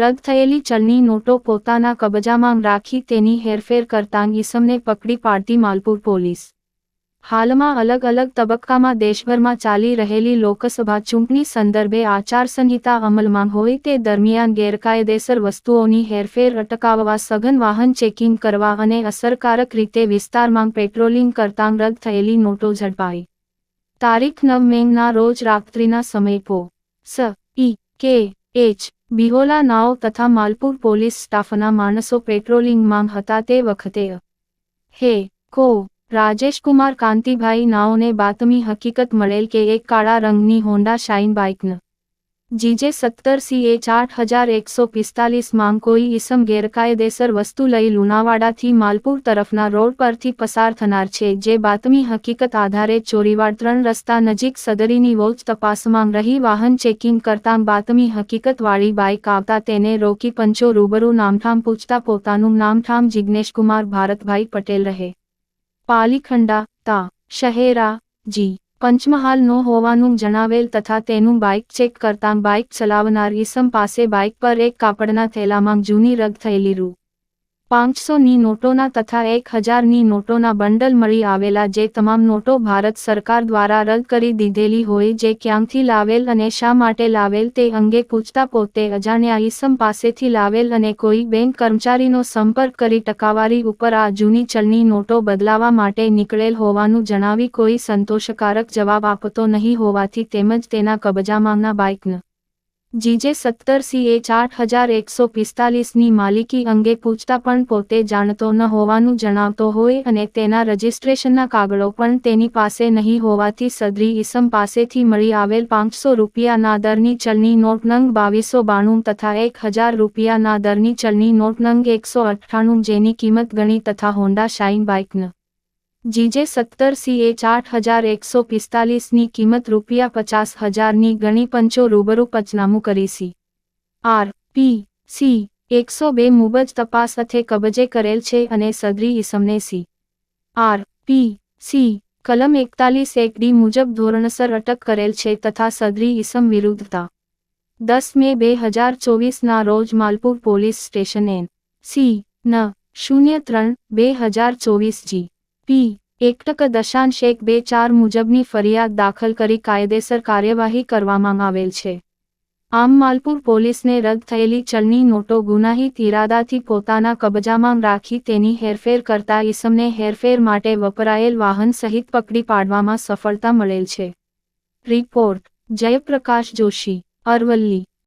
રદ થયેલી ચલની નોટો પોતાના કબજામાં રાખી તેની હેરફેર કરતાં ઈસમને પકડી પાડતી માલપુર પોલીસ. હાલમાં અલગ અલગ તબક્કામાં દેશભરમાં ચાલી રહેલી લોકસભા ચૂંટણી સંદર્ભે આચારસંહિતા અમલમાં હોય તે દરમિયાન ગેરકાયદેસર વસ્તુઓની હેરફેર અટકાવવા સઘન વાહન ચેકિંગ કરવા અને અસરકારક રીતે વિસ્તારમાં પેટ્રોલિંગ કરતાં રદ થયેલી નોટો ઝડપાઈ. તારીખ નવ મેંગના રોજ રાત્રિના સમય પો. સ. ઈ. કે. એચ. બિહોલા નાવ તથા માલપુર પોલીસ સ્ટાફના માણસો પેટ્રોલિંગમાં હતા તે વખતે, હે, કો, રાજેશકુમાર કાંતિભાઈ નાઓને બાતમી હકીકત મળેલ કે એક કાળા રંગની હોન્ડા શાઇન બાઇકન જીજે સત્તર સી એચ આઠ હજાર એકસો પિસ્તાલીસમાં કોઈ ઈસમ ગેરકાયદેસર વસ્તુ લઈ લુણાવાડાથી માલપુર તરફના રોડ પરથી પસાર થનાર છે, જે બાતમી હકીકત આધારે ચોરીવાડ ત્રણ રસ્તા નજીક સદરીની વોચ તપાસમાં રહી વાહન ચેકિંગ કરતાં બાતમી હકીકતવાળી બાઇક આવતા તેને રોકી પંચો રૂબરૂ નામઠામ પૂછતા પોતાનું નામઠામ જિજ્ઞેશકુમાર ભારતભાઈ પટેલ રહે. પાલીખંડા, તા, શહેરા, જી. પંચમહાલ નો હોવાનું જણાવેલ તથા તેનું બાઇક ચેક કરતાં બાઇક ચલાવનાર ઈસમ પાસે બાઇક પર એક કાપડના થેલામાં જૂની રગ થયેલી રૂ પાંચસોની નોટોના તથા એક હજારની નોટોના બંડલ મળી આવેલા જે તમામ નોટો ભારત સરકાર દ્વારા રદ કરી દીધેલી હોય જે ક્યાંથી લાવેલ અને શા માટે લાવેલ તે અંગે પૂછતા પોતે અજાણ્યા ઈસમ પાસેથી લાવેલ અને કોઈ બેંક કર્મચારીનો સંપર્ક કરી ટકાવારી ઉપર આ જૂની ચલની નોટો બદલાવા માટે નીકળેલ હોવાનું જણાવી કોઈ સંતોષકારક જવાબ આપતો નહીં હોવાથી તેમજ તેના કબજામાંના બાઇકન જીજે સત્તર સી એચ આઠ હજાર એકસો પિસ્તાલીસની માલિકી અંગે પૂછતા પણ પોતે જાણતો ન હોવાનું જણાવતો હોય અને તેના રજિસ્ટ્રેશનના કાગળો પણ તેની પાસે નહીં હોવાથી સદરી ઈસમ પાસેથી મળી આવેલ પાંચસો રૂપિયાના દરની ચલણી નોટ નંગ બાવીસો બાણું તથા એક હજાર રૂપિયાના દરની ચલની નોટ નંગ એકસો અઠ્ઠાણું જેની કિંમત ગણી તથા હોન્ડા શાઇન બાઇકન જીજે સત્તર સીએ આઠ હજાર એકસો પિસ્તાલીસની કિંમત રૂપિયા પચાસ હજારની ગણી પંચો રૂબરૂ પચનામું કરીશી આર. પી. સી. એકસો બે મુબજ તપાસ અથે કબજે કરેલ છે અને સદરી ઈસમને સી. આર. પી. સી. કલમ એકતાલીસ એક ડી મુજબ ધોરણસર અટક કરેલ છે તથા સદરી ઈસમ વિરુદ્ધતા. દસ મે બે હજાર ચોવીસના રોજ Malpur police station N. C. ન. શૂન્ય ત્રણ બે હજાર ચોવીસ જી. પી એકટક દશાંશ એક બે ચાર મુજબની ફરિયાદ દાખલ કરી કાયદેસર કાર્યવાહી કરવામાં આવેલ છે. આમ માલપુર પોલીસને રદ થયેલી ચલણી નોટો ગુનાહિત ઇરાદાથી પોતાના કબજામાં રાખી તેની હેરફેર કરતા ઈસમને હેરફેર માટે વપરાયેલ વાહન સહિત પકડી પાડવામાં સફળતા મળેલ છે. રિપોર્ટ, જયપ્રકાશ જોશી, અરવલ્લી.